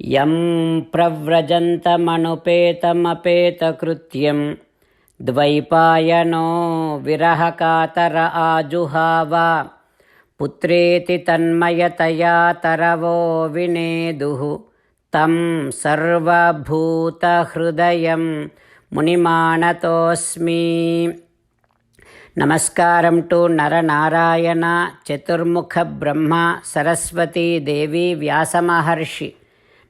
యం ప్రవ్రజంతమనుపేతమపేతకృత్యం. ద్వైపాయనో విరహకాతర ఆజుహావ. పుత్రేతి తన్మయతయా తరవో వినేదు. తం సర్వభూతహృదయం మునిమానతోస్మి నమస్కారం టు నరనారాయణ చతుర్ముఖ బ్రహ్మ సరస్వతీ దేవి వ్యాసమహర్షి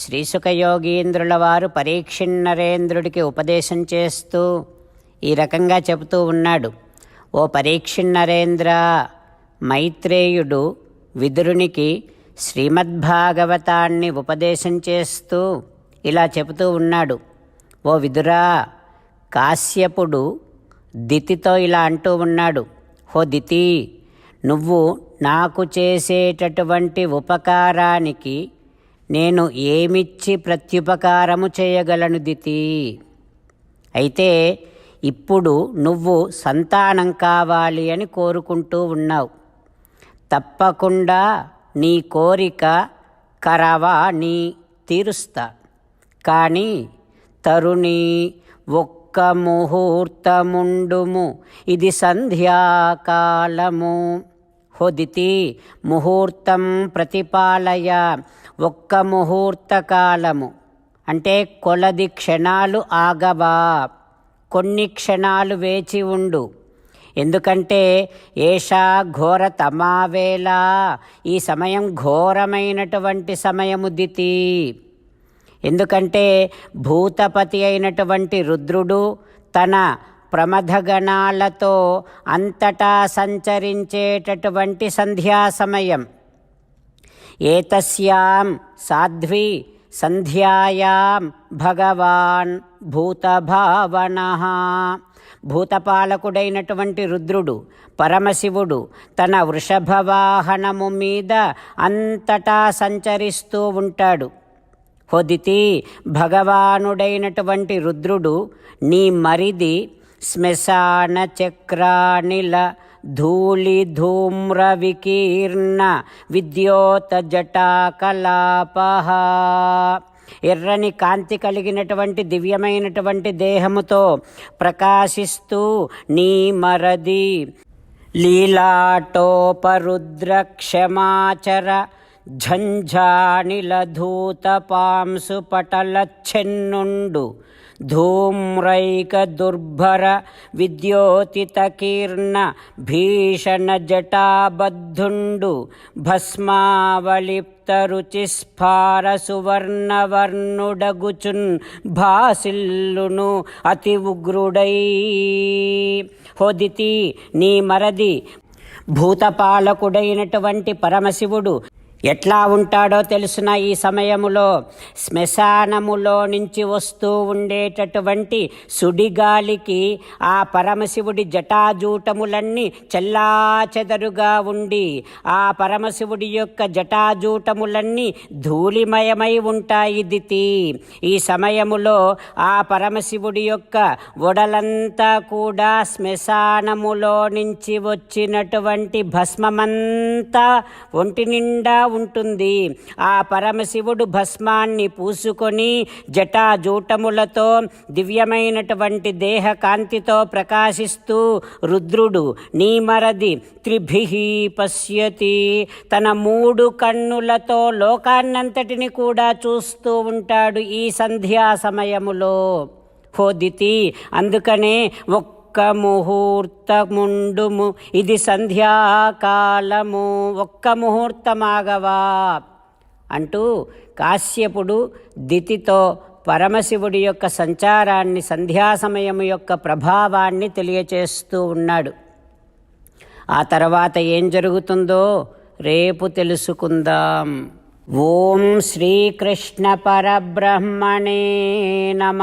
శ్రీసుఖయోగీంద్రుల వారు పరీక్షిన్నరేంద్రుడికి ఉపదేశం చేస్తూ ఈ రకంగా చెబుతూ ఉన్నాడు. ఓ పరీక్షిన్నరేంద్ర మైత్రేయుడు విదురునికి శ్రీమద్భాగవతాన్ని ఉపదేశం చేస్తూ ఇలా చెబుతూ ఉన్నాడు. ఓ విదురా కాశ్యపుడు దితితో ఇలా అంటూ ఉన్నాడు. హో దితి నువ్వు నాకు చేసేటటువంటి ఉపకారానికి నేను ఏమిచ్చి ప్రత్యుపకారము చేయగలను దితి? అయితే ఇప్పుడు నువ్వు సంతానం కావాలి అని కోరుకుంటూ ఉన్నావు. తప్పకుండా నీ కోరిక కరవా నీ తీరుస్తా. కానీ తరుణి ఒక్క ముహూర్తముండుము. ఇది సంధ్యాకాలము. హొదితి ముహూర్తం ప్రతిపాలయ. ఒక్క ముహూర్తకాలము. అంటే కొలది క్షణాలు ఆగవా. కొన్ని క్షణాలు వేచి ఉండు. ఎందుకంటే ఏషా ఘోర తమావేళ. ఈ సమయం ఘోరమైనటువంటి సమయము దితి. ఎందుకంటే భూతపతి అయినటువంటి రుద్రుడు తన ప్రమథగణాలతో అంతటా సంచరించేటటువంటి సంధ్యా సమయం. ఏతస్యాం సాధ్వి సంధ్యాయాం భగవాన్ భూతభావన భూతపాలకుడైనటువంటి రుద్రుడు పరమశివుడు తన వృషభవాహనము మీద అంతటా సంచరిస్తూ ఉంటాడు. హొదితి భగవానుడైనటువంటి రుద్రుడు నీ మరిది శ్మశాన చక్రానిల ధూళి ధూమ్ర వికీర్ణ విద్యోత జటాకలాప ఎర్రని కాంతి కలిగినటువంటి దివ్యమైనటువంటి దేహముతో ప్రకాశిస్తూ నీ మరది లీలాటోపరుద్ర క్షమాచర ఝంఝానిలధూతపాంసు పటలచ్చెన్నుండు ధూమ్రైక దుర్భర విద్యోతితకీర్ణ భీషణ జటాబద్ధుండు భస్మావలిప్త రుచిస్ఫార సువర్ణవర్ణుడగుచున్ భాసిల్లును అతి ఉగ్రుడై. హోదితి నీ మరది భూతపాలకుడైనటువంటి పరమశివుడు ఎట్లా ఉంటాడో తెలిసిన ఈ సమయములో. శ్మశానములో నుంచి వస్తూ ఉండేటటువంటి సుడిగాలికి ఆ పరమశివుడి జటాజూటములన్నీ చెల్లాచెదరుగా ఉండి ఆ పరమశివుడి యొక్క జటాజూటములన్నీ ధూళిమయమై ఉంటాయి దితి. ఈ సమయములో ఆ పరమశివుడి యొక్క ఒడలంతా కూడా శ్మశానములో నుంచి వచ్చినటువంటి భస్మమంతా ఒంటి నిండా ఉంటుంది. ఆ పరమశివుడు భస్మాన్ని పూసుకొని జటాజూటములతో దివ్యమైనటువంటి దేహ కాంతితో ప్రకాశిస్తూ రుద్రుడు నీమరది త్రిభి పశ్యతి తన మూడు కన్నులతో లోకాన్నంతటిని కూడా చూస్తూ ఉంటాడు ఈ సంధ్యా సమయములో. హోదితి అందుకనే ఒక్క ఒక్క ముహూర్తముండుము ఇది సంధ్యాకాలము. ఒక్క ముహూర్తమాగవా అంటూ కాశ్యపుడు దితితో పరమశివుడి యొక్క సంచారాన్ని సంధ్యా సమయం యొక్క ప్రభావాన్ని తెలియచేస్తూ ఉన్నాడు. ఆ తర్వాత ఏం జరుగుతుందో రేపు తెలుసుకుందాం. ఓం శ్రీకృష్ణ పరబ్రహ్మణే నమ.